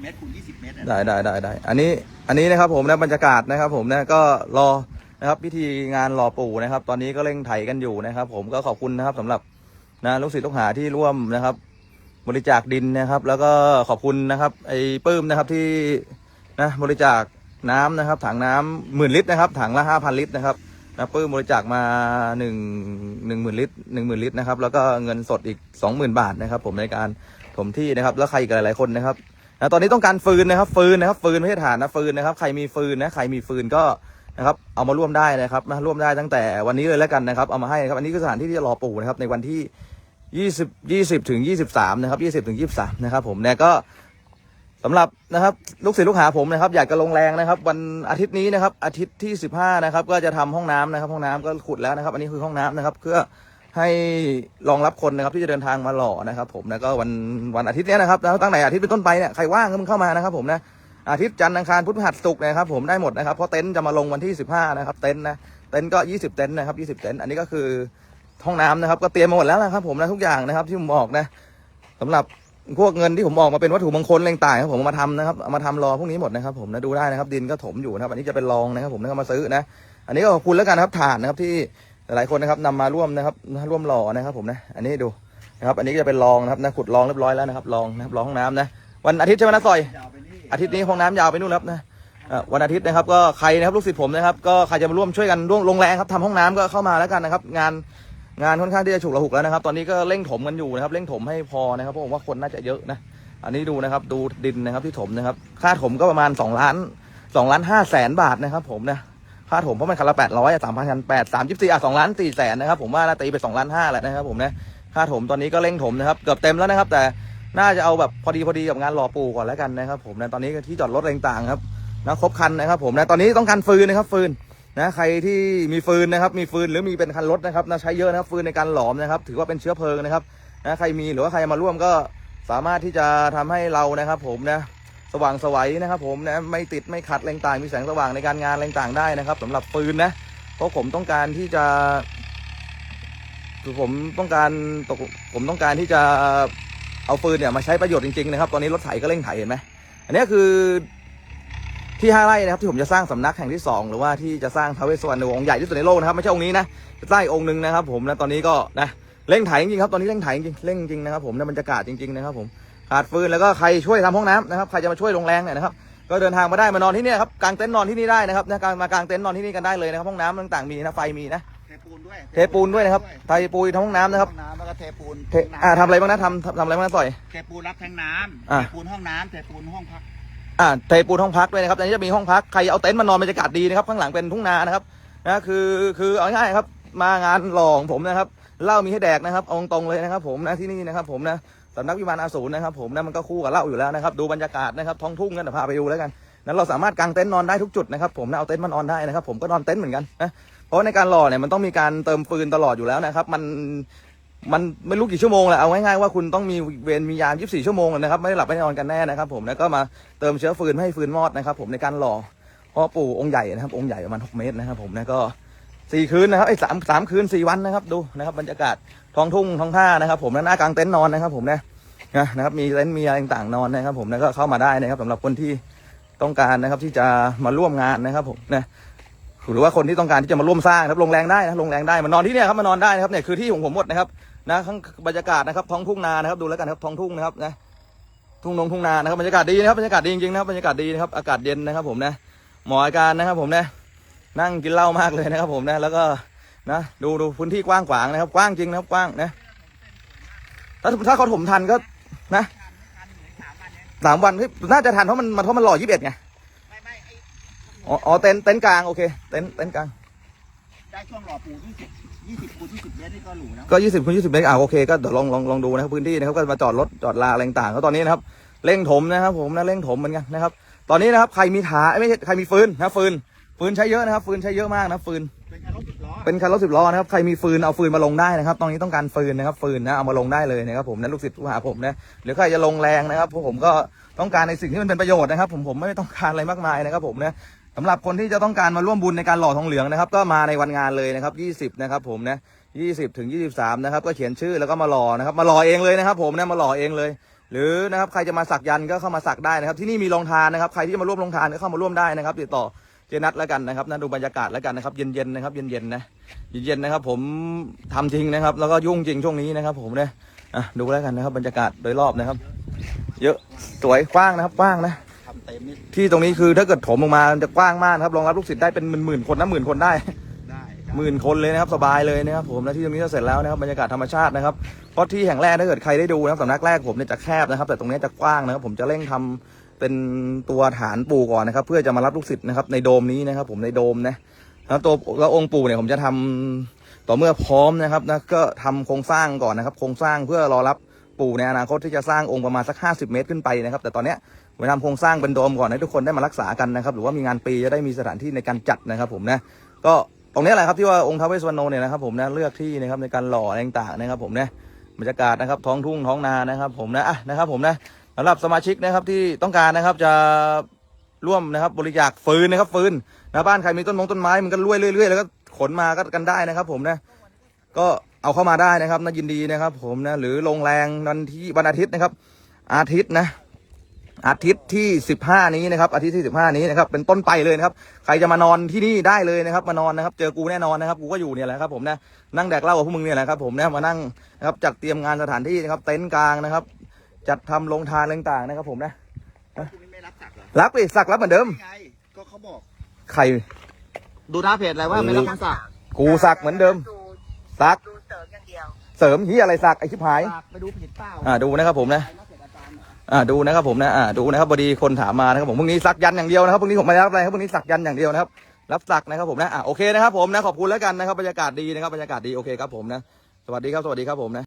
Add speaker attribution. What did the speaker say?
Speaker 1: เมตรคูณ20 เมตร
Speaker 2: ได้ได้ได้ได้ อันนี้อันนี้นะครับผมนะบรรยากาศนะครับ ผมนะก็รอนะครับพิธีงานรอปู่นะครับ ตอนนี้ก็เร่งไถกันอยู่นะครับ ผมก็ขอบคุณนะครับสำหรับนะลูกศิษย์ลูกหาที่ร่วมนะครับ บริจาคดินนะครับ แล้วก็ขอบคุณนะครับ ไอ้ปื้มนะครับที่นะบริจาคน้ำนะครับ ถังน้ำหมื่นลิตรนะครับ ถังละห้าพันลิตรนะครับนะปื้มบริจาคมาหนึ่งหนึ่งหมื่นลิตรหนึ่งหมื่นลิตรนะครับ แล้วก็เงินสดอีกสองหมื่นบาทนะครับ ผมในการถมที่นะครับ แล้วใครอีกหลายๆคนนะครับ นะตอนนี้ต้องการฟืนนะครับ ฟืนนะครับ ฟืนไม่ใช่ถ่านนะฟืนนะครับ ใครมีฟืนนะใครมีฟืนก็นะครับเอามาร่วมได้นะครับมาร่วมได้ตั้งแต่วันนี้เลยแล้วกันนะครับเอามาให้นะครับอันนี้คือสถานที่ที่จะรอปู่นะครับในวันที่ 20 20ถึง23นะครับ20ถึง23นะครับผมเนี่ยก็สำหรับนะครับลูกศิษย์ลูกหาผมนะครับอยากจะลงแรงนะครับ วันอาทิตย์นี้นะครับอาทิตย์ที่ 15นะครับก็จะทำห้องน้ำนะครับ ห้องน้ำก็ขุดแล้วนะครับ อันนี้คือห้องน้ำนะครับเพื่อ ให้รองรับคนนะครับที่จะเดินทางมาหล่อนะครับผมแล้วก็วันวันอาทิตย์เนี้ยนะครับแล้วตั้งแต่อาทิตย์เป็นต้นไปเนี่ยใครว่างก็มึงเข้ามานะครับผมนะอาทิตย์จันทร์อังคารพุธพฤหัสศุกร์นะครับผมได้หมดนะครับเพราะเต็นท์จะมาลงวันที่ 15 นะครับ เต็นท์นะเต็นท์ก็ 20 เต็นท์นะครับ20 เต็นท์อันนี้ก็คือห้องน้ำนะครับ ก็เตรียมมาหมดแล้วนะครับผมนะทุกอย่างนะครับที่ผมบอกนะสำหรับพวกเงินที่ผมออกมาเป็นวัตถุมงคลแรงต่างครับผมมาทำนะครับเอามาทำรอพวกนี้หมดนะครับผมนะดูได้นะครับดินก็ถมอยู่นะครับอันนี้จะเป็นรองนะครับผมนะมาซื้อนะอันนี้ก็ขอบคุณแล้วกันนะครับฐานนะครับที่ หลายคนนะครับนำมาร่วมนะครับร่วมหล่อนะครับผมนะอันนี้ดูนะครับอันนี้ก็จะเป็นรองนะครับนะขุดรองเรียบร้อยแล้วนะครับรองนะครับรองห้องน้ำนะวันอาทิตย์ใช่ไหมนะซอย อาทิตย์นี้ห้องน้ำยาวไปนู่นครับนะวันอาทิตย์นะครับก็ใครนะครับลูกศิษย์ผมนะครับก็ใครจะมาร่วมช่วยกันร่วมลงแรงครับทำห้องน้ำก็เข้ามาแล้วกันนะครับ งานงานค่อนข้างที่จะฉุกระหุกแล้วนะครับ ตอนนี้ก็เร่งถมกันอยู่นะครับเร่งถมให้พอนะครับเพราะผมว่าคนน่าจะเยอะนะอันนี้ดูนะครับดูดินนะครับที่ถมนะครับ ค่าถมก็ประมาณ2ล้าน2ล้าน5แสนบาทนะครับผมนะ ค่าถมเพราะมันคันละ800สามพันแปดสามสิบสี่อะสองล้านสี่แสนนะครับผมว่าน่าตีไป2ล้านห้าแหละนะครับผมนะค่าถมตอนนี้ก็เร่งถมนะครับเกือบเต็มแล้วนะครับ แต่น่าจะเอาแบบพอดีพอดีกับงานรอปูก่อนแล้วกันนะครับ ผมนะตอนนี้ที่จอดรถต่างๆครับนะครบคันนะครับ ผมนะตอนนี้ต้องการฟืนนะครับฟืนนะใครที่มีฟืนนะครับ มีฟืนหรือมีเป็นคันรถนะครับนะใช้เยอะนะครับฟืนในการหลอมนะครับ ถือว่าเป็นเชื้อเพลิงนะครับนะใครมีหรือว่าใครมาร่วมก็สามารถที่จะทำให้เรานะครับ ผมนะ ว่างสวัยนะครับ ผมนะไม่ติดไม่ขัดแรงต่างมีแสงสว่างในการงานแรงต่างได้นะครับสำหรับฟืนนะเพราะผมต้องการที่จะคือผมต้องการตกผมต้องการที่จะเอาฟืนเนี่ยมาใช้ประโยชน์จริงๆนะครับ ตอนนี้รถไถก็เร่งไถเห็นไหมอันนี้คือที่ห้าไร่นะครับที่ผมจะสร้างสำนักแห่งที่สองหรือว่าที่จะสร้างทาวเวสวรรณองค์ใหญ่ที่สุดในโลกนะครับไม่ใช่องค์นี้นะจะสร้างอีกองค์หนึ่งนะครับ ผมนะตอนนี้ก็นะเร่งไถจริงๆครับตอนนี้เร่งไถจริงเร่งจริงนะครับผมนะบรรยากาศจริงๆนะครับผม ขาดฟืนแล้วก็ใครช่วยทำห้องน้ำนะครับใครจะมาช่วยลงแรงเนี่ยนะครับก็เดินทางมาได้มานอนที่เนี่ยครับกางเต็นท์นอนที่นี่ได้นะครับนะกางมากางเต็นท์นอนที่นี่กันได้เลยนะครับห้องน้ำต่างๆมีนะไฟมีนะ
Speaker 1: เทปูนด้วย
Speaker 2: เทปูนด้วยนะครับไทยปูนทำห้องน้ำนะครับ
Speaker 1: ห้องน้ำแล้วก็เทปูน
Speaker 2: เทอ่าทำอะไรบ้างนะทำทำทำอะไรบ้างนะต่อย
Speaker 1: เทปูนรับแทงน้ำ
Speaker 2: อะ
Speaker 1: เทปูนห้องน้ำเทปูนห้องพัก
Speaker 2: อ่าเทปูนห้องพักด้วยนะครับอันนี้จะมีห้องพักใครเอาเต็นท์มานอนบรรยากาศดีนะครับข้างหลังเป็นทุ่งนานะครับนะคือคือเอาง่ายๆครับมางานหล่อของผมนะครับเหล้ามีให้แดกนะครับเอาตรงๆเลยนะครับ ผมนะที่นี่นะครับ ผมนะ สำนักวิมานอาสูรนะครับผมนะมันก็คู่กับเล้าอยู่แล้วนะครับ ดูบรรยากาศนะครับท้องทุ่งกันเดี๋ยวพาไปดูแล้วกันนั้นเราสามารถกางเต็นท์นอนได้ทุกจุดนะครับผมนะเอาเต็นท์มานอนได้นะครับ ผมก็นอนเต็นท์เหมือนกันนะเพราะในการหล่อเนี่ยมันต้องมีการเติมฟืนตลอดอยู่แล้วนะครับ มันมันไม่รู้กี่ชั่วโมงแหละเอาง่ายๆว่าคุณต้องมีเวรมียาม 24 ชั่วโมงนะครับไม่ได้หลับไม่ได้นอนกันแน่นะครับ ผมแล้วก็มาเติมเชื้อฟืนให้ฟืนมอดนะครับ ผมในการหล่อเพราะปู่องค์ใหญ่นะครับ องค์ใหญ่ประมาณหกเมตรนะครับ ผมนะก็สี่คืนนะครับไอ้สามสามคืนสี่วันนะครับ ดูนะครับ บรรยากาศ ท้องทุ่งท้องท่านะครับ ผมนะหน้ากลางเต็นท์นอนนะครับ ผมนะนะนะครับ มีเต็นท์มีอะไรต่างๆนอนนะครับ ผมนะก็เข้ามาได้นะครับสำหรับคนที่ต้องการนะครับ ที่จะมาร่วมงานนะครับ ผมนะหรือว่าคนที่ต้องการที่จะมาร่วมสร้างครับลงแรงได้นะลงแรงได้มานอนที่เนี่ยครับมานอนได้นะครับเนี่ยคือที่ของผมหมดนะครับนะข้างบรรยากาศนะครับ ท้องทุ่งนานะครับ ดูแล้วกันครับท้องทุ่งนะครับนะทุ่งนงทุ่งนานะครับบรรยากาศดีนะครับบรรยากาศดีจริงๆนะครับบรรยากาศดีนะครับอากาศเย็นนะครับ ผมนะหมออาการนะครับ ผมนะนั่งกินเหล้ามากเลยนะครับ ผมนะแล้วก็ นะดูดูพื้นที่กว้างขวางนะครับ กว้างจริงนะครับกว้างนะถ้าถ้าเขาถมทันก็นะสามวันเฮ้ยน่าจะทันเพราะมันมันเพราะมันหล่อยี่สิบเอ็ดไง
Speaker 1: ไม่ไม่ไอ้
Speaker 2: อ๋ออ๋อเต็นท์เต็นท์กลางโอเค เต็นท์เต็นท์กลาง
Speaker 1: ได้ช่วงหล่อปู20 20คูณ20เมตรนี่ก็หรูนะ
Speaker 2: ก็ยี่สิบคูณยี่สิบเมตรอ่าโอเคก็เดี๋ยวลองลองลองดูนะครับพื้นที่นะครับก็มาจอดรถจอดลาอะไรต่างๆก็ตอนนี้นะครับเร่งถมนะครับ ผมนะเร่งถมเหมือนกันนะครับ ตอนนี้นะครับใครมีถาเอ้ยไม่ใช่ใครมีฟืนนะฟืนฟืนใช้เยอะนะครับ ฟืนใช้เยอะมากนะฟืน
Speaker 1: เป็นการรถสิบล้อ
Speaker 2: เป็นคันรถสิบล้อนะครับใครมีฟืนเอาฟืนมาลงได้นะครับตอนนี้ต้องการฟืนนะครับฟืนนะเอามาลงได้เลยนะครับผมนะลูกศิษย์ลูกหาผมนะหรือใครจะลงแรงนะครับพวกผมก็ต้องการในสิ่งที่มันเป็นประโยชน์นะครับ ผมผมไม่ต้องการอะไรมากมายนะครับ ผมนะสำหรับคนที่จะต้องการมาร่วมบุญในการหล่อทองเหลืองนะครับ ก็มาในวันงานเลยนะครับ20นะครับผมนะ20ถึง23นะครับก็เขียนชื่อแล้วก็มาหล่อนะครับมาหล่อเองเลยนะครับ ผมนะมาหล่อเองเลย หรือนะครับใครจะมาสักยันก็เข้ามาสักได้นะครับ ที่นี่มีโรงทานนะครับ ใครที่จะมาร่วมโรงทานก็เข้ามาร่วมได้นะครับ ติดต่อ เจนัทแล้วกันนะครับนะดูบรรยากาศแล้วกันนะครับ เย็นๆนะครับ เย็นๆนะเย็นๆนะครับ ผมทำจริงนะครับ แล้วก็ยุ่งจริงช่วงนี้นะครับ ผมเนี่ยอะดูแล้วกันนะครับ บรรยากาศโดยรอบนะครับ เยอะสวยกว้างนะครับกว้างนะ
Speaker 1: ทำเต็มนี่
Speaker 2: ที่ตรงนี้คือถ้าเกิดถมลงมามันจะกว้างมากนะครับรองรับลูกศิษย์ได้เป็นหมื่นๆคนนะหมื่นคนได้
Speaker 1: ได้
Speaker 2: หมื่นคนเลยนะครับสบายเลยนะครับผมและที่ตรงนี้จะเสร็จแล้วนะครับบรรยากาศธรรมชาตินะครับเพราะที่แห่งแรกถ้าเกิดใครได้ดูนะครับสำนักแรกผมเนี่ยจะแคบนะครับ แต่ตรงนี้จะกว้างนะครับ ผมจะเร่งทำ เป็นตัวฐานปู่ก่อนนะครับ เพื่อจะมารับลูกศิษย์นะครับ ในโดมนี้นะครับ ผมในโดมนะแล้วตัวแล้วองค์ปู่เนี่ยผมจะทำต่อเมื่อพร้อมนะครับนะก็ทำโครงสร้างก่อนนะครับ โครงสร้างเพื่อรอรับปู่ในอนาคตที่จะสร้างองค์ประมาณสัก 50 เมตรขึ้นไปนะครับ แต่ตอนเนี้ยผมทำโครงสร้างเป็นโดมก่อนให้ทุกคนได้มารักษากันนะครับ หรือว่ามีงานปีจะได้มีสถานที่ในการจัดนะครับ ผมนะก็ตรงนี้แหละครับที่ว่าองค์ท้าวเวสสุวรรณเนี่ยนะครับ ผมนะเลือกที่นะครับในการหล่อต่างๆนะครับ ผมนะบรรยากาศนะครับท้องทุ่งท้องนานะครับ ผมนะอะนะครับ ผมนะ สำหรับสมาชิกนะครับที่ต้องการนะครับจะร่วมนะครับบริจาคฟืนนะครับฟืนนะบ้านใครมีต้นมงต้นไม้มันก็รวยเรื่อยๆแล้วก็ขนมาก็กันได้นะครับผมนะก็เอาเข้ามาได้นะครับนะยินดีนะครับ ผมนะหรือลงแรงวันที่วันอาทิตย์นะครับ อาทิตย์นะอาทิตย์ที่สิบห้านี้นะครับอาทิตย์ที่สิบห้านี้นะครับเป็นต้นไปเลยนะครับใครจะมานอนที่นี่ได้เลยนะครับ มานอนนะครับ เจอกูแน่นอนนะครับกูก็อยู่เนี่ยแหละครับผมนะนั่งแดกเหล้ากับพวกมึงเนี่ยแหละครับผมนะมานั่งนะครับจัดเตรียมงานสถานที่นะครับเต็นท์กลางนะครับ จัดทำโรงทานอะไรต่างๆนะครับผมนะ
Speaker 1: คุณไม่รับสักเหรอ
Speaker 2: รับดิสักรับเหมือนเดิม
Speaker 1: ไงก็เขาบอก
Speaker 2: ใคร
Speaker 1: ดูหน้าเพจอะไรว่าไม่รับการสัก
Speaker 2: กูสักเหมือนเดิม สัก
Speaker 3: ดูเสริมอย่างเดียว
Speaker 2: เสริมเหียอะไรสักไอชิบหาย
Speaker 1: สักไปดูเพจเปล่า
Speaker 2: อ่าดูนะครับผมนะ
Speaker 1: ไปหน้าเพจอาจารย์เหรอ
Speaker 2: อ่าดูนะครับผมนะอ่าดูนะครับพอดีคนถามมานะครับผมพรุ่งนี้สักยันต์อย่างเดียวนะครับพรุ่งนี้ผมไม่ได้รับอะไรครับพรุ่งนี้สักยันต์อย่างเดียวนะครับรับสักนะครับผมนะอ่าโอเคนะครับผมนะขอบคุณแล้วกันนะครับบรรยากาศดีนะครับบรรยากาศดีโอเคครับผมนะสวัสดีครับสวัสดีครับผมนะ